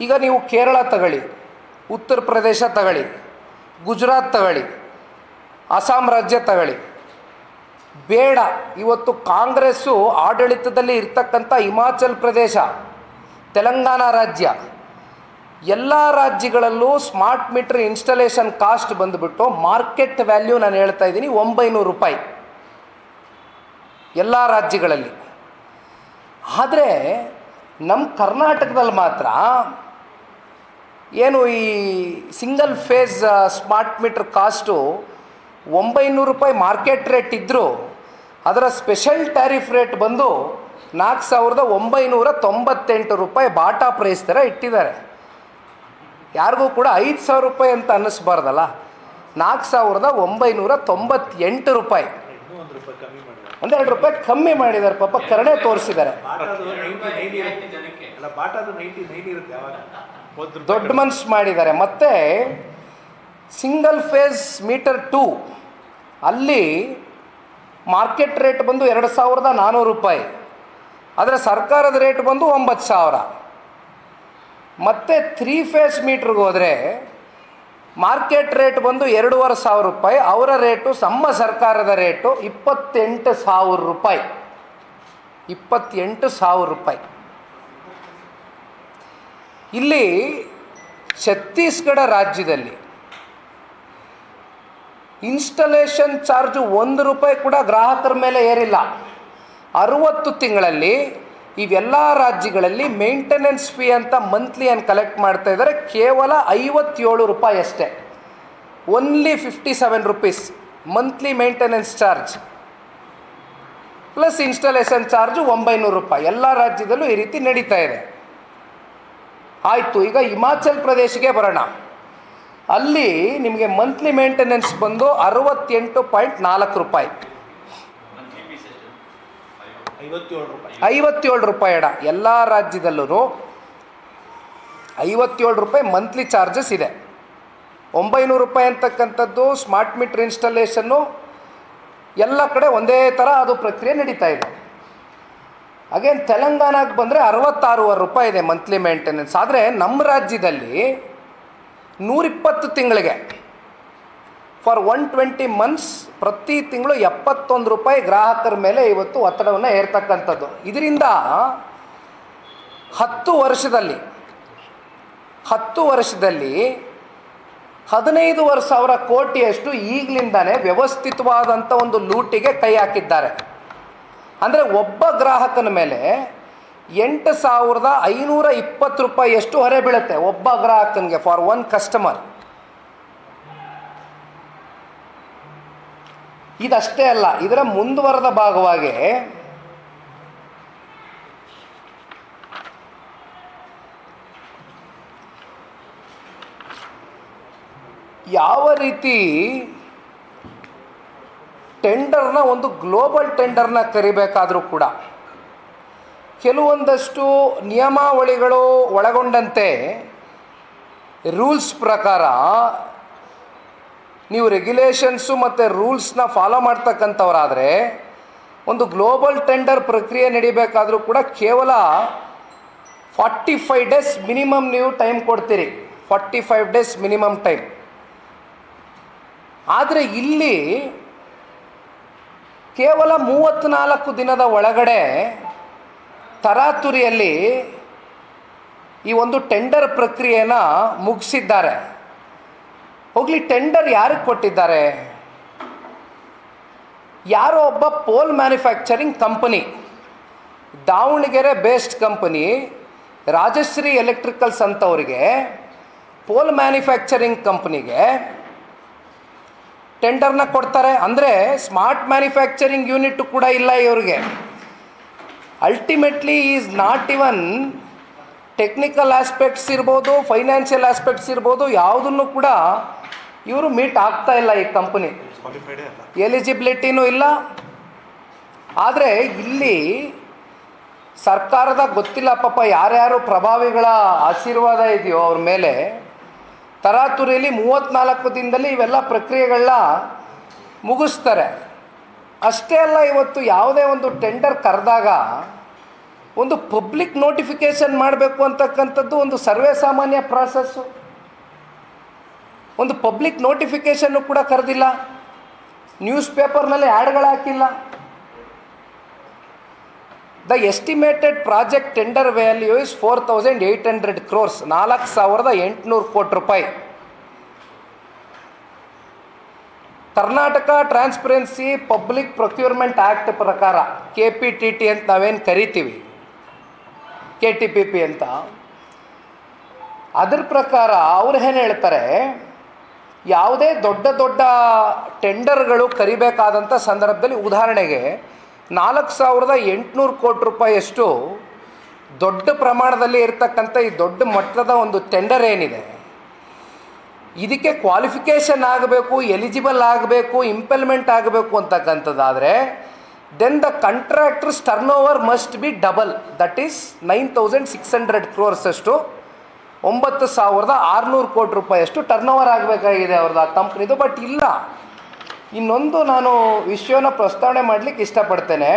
ಈಗ ನೀವು ಕೇರಳ ತಗೊಳ್ಳಿ, ಉತ್ತರ ಪ್ರದೇಶ ತಗೊಳ್ಳಿ, ಗುಜರಾತ್ ತಗೊಳ್ಳಿ, ಅಸ್ಸಾಂ ರಾಜ್ಯ ತಗೊಳ್ಳಿ. ಬೇಡ, ಇವತ್ತು ಕಾಂಗ್ರೆಸ್ಸು ಆಡಳಿತದಲ್ಲಿ ಇರ್ತಕ್ಕಂಥ ಹಿಮಾಚಲ್ ಪ್ರದೇಶ, ತೆಲಂಗಾಣ ರಾಜ್ಯ, ಎಲ್ಲ ರಾಜ್ಯಗಳಲ್ಲೂ ಸ್ಮಾರ್ಟ್ ಮೀಟರ್ ಇನ್ಸ್ಟಾಲೇಷನ್ ಕಾಸ್ಟ್ ಬಂದುಬಿಟ್ಟು ಮಾರ್ಕೆಟ್ ವ್ಯಾಲ್ಯೂ ನಾನು ಹೇಳ್ತಾ ಇದ್ದೀನಿ ಒಂಬೈನೂರು ರೂಪಾಯಿ ಎಲ್ಲ ರಾಜ್ಯಗಳಲ್ಲಿ. ಆದರೆ, ನಮ್ಮ ಕರ್ನಾಟಕದಲ್ಲಿ ಮಾತ್ರ ಏನು ಈ single phase smart meter cost ಒಂಬೈನೂರು ರೂಪಾಯಿ ಮಾರ್ಕೆಟ್ ರೇಟ್ ಇದ್ದರೂ ಅದರ ಸ್ಪೆಷಲ್ ಟ್ಯಾರಿಫ್ ರೇಟ್ ಬಂದು ನಾಲ್ಕು ಸಾವಿರದ ಒಂಬೈನೂರ ತೊಂಬತ್ತೆಂಟು ರೂಪಾಯಿ ಬಾಟಾ ಪ್ರೈಸ್ ಥರ ಇಟ್ಟಿದ್ದಾರೆ. ಯಾರಿಗೂ ಕೂಡ ಐದು ಸಾವಿರ ರೂಪಾಯಿ ಅಂತ ಅನ್ನಿಸ್ಬಾರ್ದಲ್ಲ, ನಾಲ್ಕು ಸಾವಿರದ ಒಂಬೈನೂರ ತೊಂಬತ್ತೆಂಟು ರೂಪಾಯಿ. ಒಂದೆರಡು ರೂಪಾಯಿ ಕಮ್ಮಿ ಮಾಡಿದ್ದಾರೆ ಪಾಪ, ಕರಣೆ ತೋರಿಸಿದ್ದಾರೆ. ದೊಡ್ಡ ಮನ್ಸು ಮಾಡಿದ್ದಾರೆ. ಮತ್ತು ಸಿಂಗಲ್ ಫೇಸ್ ಮೀಟರ್ ಟೂ ಅಲ್ಲಿ ಮಾರ್ಕೆಟ್ ರೇಟ್ ಬಂದು ಎರಡು ಸಾವಿರದ ನಾನ್ನೂರು ರೂಪಾಯಿ. ಆದರೆ ಸರ್ಕಾರದ ರೇಟ್ ಬಂದು ಒಂಬತ್ತು ಸಾವಿರ. ಮತ್ತು ತ್ರೀ ಫೇಸ್ ಮೀಟ್ರಿಗೆ ಹೋದರೆ ಮಾರ್ಕೆಟ್ ರೇಟ್ ಬಂದು ಎರಡೂವರೆ ಸಾವಿರ ರೂಪಾಯಿ. ಅವರ ರೇಟು ನಮ್ಮ ಸರ್ಕಾರದ ರೇಟು ಇಪ್ಪತ್ತೆಂಟು ಸಾವಿರ ರೂಪಾಯಿ. ಇಪ್ಪತ್ತೆಂಟು ಸಾವಿರ ರೂಪಾಯಿ. ಇಲ್ಲಿ ಛತ್ತೀಸ್ಗಢ ರಾಜ್ಯದಲ್ಲಿ ಇನ್ಸ್ಟಲೇಷನ್ ಚಾರ್ಜು ಒಂದು ರೂಪಾಯಿ ಕೂಡ ಗ್ರಾಹಕರ ಮೇಲೆ ಏರಿಲ್ಲ. ಅರುವತ್ತು ತಿಂಗಳಲ್ಲಿ ಇವೆಲ್ಲ ರಾಜ್ಯಗಳಲ್ಲಿ ಮೇಂಟೆನೆನ್ಸ್ ಫೀ ಅಂತ ಮಂತ್ಲಿ ಏನು ಕಲೆಕ್ಟ್ ಮಾಡ್ತಾ ಇದ್ದಾರೆ. ಕೇವಲ ಐವತ್ತೇಳು ರೂಪಾಯಿ ಅಷ್ಟೇ. Only fifty seven rupees monthly maintenance charge plus installation charge ಒಂಬೈನೂರು ರೂಪಾಯಿ. ಎಲ್ಲ ರಾಜ್ಯದಲ್ಲೂ ಈ ರೀತಿ ನಡೀತಾ ಇದೆ. ಆಯಿತು ಈಗ ಹಿಮಾಚಲ್ ಪ್ರದೇಶಕ್ಕೆ ಬರೋಣ. ಅಲ್ಲಿ ನಿಮಗೆ ಮಂತ್ಲಿ ಮೇಂಟೆನೆನ್ಸ್ ಬಂದು ಅರವತ್ತೆಂಟು ಪಾಯಿಂಟ್ ನಾಲ್ಕು ರೂಪಾಯಿ. ಐವತ್ತೇಳು ರೂಪಾಯಿ. ಅಡ. ಎಲ್ಲ ರಾಜ್ಯದಲ್ಲೂ ಐವತ್ತೇಳು ರೂಪಾಯಿ ಮಂತ್ಲಿ ಚಾರ್ಜಸ್ ಇದೆ. ಒಂಬೈನೂರು ರೂಪಾಯಿ ಅಂತಕ್ಕಂಥದ್ದು ಸ್ಮಾರ್ಟ್ ಮೀಟ್ರ್ ಇನ್ಸ್ಟಾಲೇಷನ್ನು ಎಲ್ಲ ಕಡೆ ಒಂದೇ ಥರ ಅದು ಪ್ರಕ್ರಿಯೆ ನಡೀತಾ ಇದೆ. ಅಗೇನ್ ತೆಲಂಗಾಣಕ್ಕೆ ಬಂದರೆ ಅರವತ್ತಾರೂವರೆ ರೂಪಾಯಿ ಇದೆ ಮಂತ್ಲಿ ಮೇಂಟೆನೆನ್ಸ್ ಆದರೆ ನಮ್ಮ ರಾಜ್ಯದಲ್ಲಿ ನೂರಿಪ್ಪತ್ತು ತಿಂಗಳಿಗೆ ಫಾರ್ ಒನ್ ಟ್ವೆಂಟಿ ಮಂತ್ಸ್ ಪ್ರತಿ ತಿಂಗಳು ಎಪ್ಪತ್ತೊಂದು ರೂಪಾಯಿ ಗ್ರಾಹಕರ ಮೇಲೆ ಇವತ್ತು ಒತ್ತಡವನ್ನು ಏರ್ತಕ್ಕಂಥದ್ದು ಇದರಿಂದ ಹತ್ತು ವರ್ಷದಲ್ಲಿ ಹತ್ತು ವರ್ಷದಲ್ಲಿ ಹದಿನೈದುವರೆ ಸಾವಿರ ಕೋಟಿಯಷ್ಟು ಈಗಲಿಂದಾನೇ ವ್ಯವಸ್ಥಿತವಾದಂಥ ಒಂದು ಲೂಟಿಗೆ ಕೈ ಹಾಕಿದ್ದಾರೆ. ಅಂದರೆ ಒಬ್ಬ ಗ್ರಾಹಕನ ಮೇಲೆ ಎಂಟು ಸಾವಿರದ ಐನೂರ ಇಪ್ಪತ್ತು ರೂಪಾಯಿ ಎಷ್ಟು ಹೊರೆ ಬೀಳುತ್ತೆ? ಒಬ್ಬ ಗ್ರಾಹಕನಿಗೆ ಫಾರ್ ಒನ್ ಕಸ್ಟಮರ್ ಇದಷ್ಟೇ ಅಲ್ಲ, ಇದರ ಮುಂದುವರೆದ ಭಾಗವಾಗಿ ಯಾವ ರೀತಿ ಟೆಂಡರ್ನ ಒಂದು ಗ್ಲೋಬಲ್ ಟೆಂಡರ್ನ ಕರಿಬೇಕಾದರೂ ಕೂಡ ಕೆಲವೊಂದಷ್ಟು ನಿಯಮಾವಳಿಗಳು ಒಳಗೊಂಡಂತೆ ರೂಲ್ಸ್ ಪ್ರಕಾರ ನೀವು ರೆಗ್ಯುಲೇಷನ್ಸು ಮತ್ತು ರೂಲ್ಸ್ನ ಫಾಲೋ ಮಾಡ್ತಕ್ಕಂಥವರಾದರೆ ಒಂದು ಗ್ಲೋಬಲ್ ಟೆಂಡರ್ ಪ್ರಕ್ರಿಯೆ ನಡಿಬೇಕಾದರೂ ಕೂಡ ಕೇವಲ ಫಾರ್ಟಿ ಫೈವ್ ಡೇಸ್ ಮಿನಿಮಮ್ ನೀವು ಟೈಮ್ ಕೊಡ್ತೀರಿ. Forty five days minimum time ಆದರೆ ಇಲ್ಲಿ ಕೇವಲ ಮೂವತ್ತ್ನಾಲ್ಕು ದಿನದ ಒಳಗಡೆ ತರಾತುರಿಯಲ್ಲಿ ಈ ಒಂದು ಟೆಂಡರ್ ಪ್ರಕ್ರಿಯೆನ ಮುಗಿಸಿದ್ದಾರೆ. ಹೋಗಲಿ, ಟೆಂಡರ್ ಯಾರಿಗೆ ಕೊಟ್ಟಿದ್ದಾರೆ? ಯಾರೋ ಒಬ್ಬ pole manufacturing company, Davanagere based company, Rajashree electricals ಅಂತವರಿಗೆ, ಪೋಲ್ ಮ್ಯಾನುಫ್ಯಾಕ್ಚರಿಂಗ್ ಕಂಪ್ನಿಗೆ ಟೆಂಡರ್ನ ಕೊಡ್ತಾರೆ ಅಂದರೆ ಸ್ಮಾರ್ಟ್ ಮ್ಯಾನುಫ್ಯಾಕ್ಚರಿಂಗ್ ಯೂನಿಟ್ ಕೂಡ ಇಲ್ಲ ಇವ್ರಿಗೆ. Ultimately is not even technical aspects ಇರ್ಬೋದು ಫೈನಾನ್ಷಿಯಲ್ ಆಸ್ಪೆಕ್ಟ್ಸ್ ಇರ್ಬೋದು ಯಾವುದನ್ನು ಕೂಡ ಇವರು ಮೀಟ್ ಆಗ್ತಾ ಇಲ್ಲ ಈ ಕಂಪನಿ ಎಲಿಜಿಬಿಲಿಟಿನೂ ಇಲ್ಲ. ಆದರೆ ಇಲ್ಲಿ ಸರ್ಕಾರದ ಗೊತ್ತಿಲ್ಲ ಪಾಪ ಯಾರ್ಯಾರು ಪ್ರಭಾವಿಗಳ ಆಶೀರ್ವಾದ ಇದೆಯೋ ಅವ್ರ ಮೇಲೆ ತರಾತುರಿಯಲ್ಲಿ ಮೂವತ್ತ್ನಾಲ್ಕು ದಿನದಲ್ಲಿ ಇವೆಲ್ಲ ಪ್ರಕ್ರಿಯೆಗಳನ್ನ ಮುಗಿಸ್ತಾರೆ. ಅಷ್ಟೇ ಅಲ್ಲ, ಇವತ್ತು ಯಾವುದೇ ಒಂದು ಟೆಂಡರ್ ಕರೆದಾಗ ಒಂದು ಪಬ್ಲಿಕ್ ನೋಟಿಫಿಕೇಶನ್ ಮಾಡಬೇಕು ಅಂತಕ್ಕಂಥದ್ದು ಒಂದು ಸರ್ವೇ ಸಾಮಾನ್ಯ ಪ್ರಾಸೆಸ್ಸು. ಒಂದು ಪಬ್ಲಿಕ್ ನೋಟಿಫಿಕೇಷನ್ನು ಕೂಡ ಕರೆದಿಲ್ಲ. ನ್ಯೂಸ್ ಪೇಪರ್ನಲ್ಲಿ ಆ್ಯಡ್ಗಳು ಹಾಕಿಲ್ಲ. The estimated project tender value is four thousand eight hundred crores ನಾಲ್ಕು ಸಾವಿರದ ಎಂಟುನೂರು ಕೋಟಿ ರೂಪಾಯಿ. Karnataka transparency public procurement act ಪ್ರಕಾರ ಕೆ ಪಿ ಟಿ ಟಿ ಅಂತ ನಾವೇನು ಕರಿತೀವಿ? ಕೆ ಟಿ ಪಿ ಪಿ ಅಂತ. ಅದ್ರ ಪ್ರಕಾರ ಅವ್ರು ಏನು ಹೇಳ್ತಾರೆ? ಯಾವುದೇ ದೊಡ್ಡ ದೊಡ್ಡ ಟೆಂಡರ್ಗಳು ಕರಿಬೇಕಾದಂಥ ಸಂದರ್ಭದಲ್ಲಿ ಉದಾಹರಣೆಗೆ ನಾಲ್ಕು ಸಾವಿರದ ಎಂಟುನೂರು ಕೋಟಿ ರೂಪಾಯಿಯಷ್ಟು ದೊಡ್ಡ ಪ್ರಮಾಣದಲ್ಲಿ ಇರ್ತಕ್ಕಂಥ ಈ ದೊಡ್ಡ ಮಟ್ಟದ ಒಂದು ಟೆಂಡರ್ ಏನಿದೆ. ಇದಕ್ಕೆ ಕ್ವಾಲಿಫಿಕೇಷನ್ ಆಗಬೇಕು ಎಲಿಜಿಬಲ್ ಆಗಬೇಕು ಇಂಪ್ಲಿಮೆಂಟ್ ಆಗಬೇಕು ಅಂತಕ್ಕಂಥದ್ದಾದರೆ then the contractors turnover must be double that is nine thousand six hundred crores ಅಷ್ಟು. ಒಂಬತ್ತು ಸಾವಿರದ ಆರುನೂರು ಕೋಟಿ ರೂಪಾಯಿಯಷ್ಟು ಟರ್ನ್ ಓವರ್ ಆಗಬೇಕಾಗಿದೆ ಅವ್ರದ್ದು ಆ ಕಂಪ್ನಿದು ಬಟ್ ಇಲ್ಲ ಇನ್ನೊಂದು ನಾನು ವಿಷಯನ ಪ್ರಸ್ತಾವನೆ ಮಾಡಲಿಕ್ಕೆ ಇಷ್ಟಪಡ್ತೇನೆ.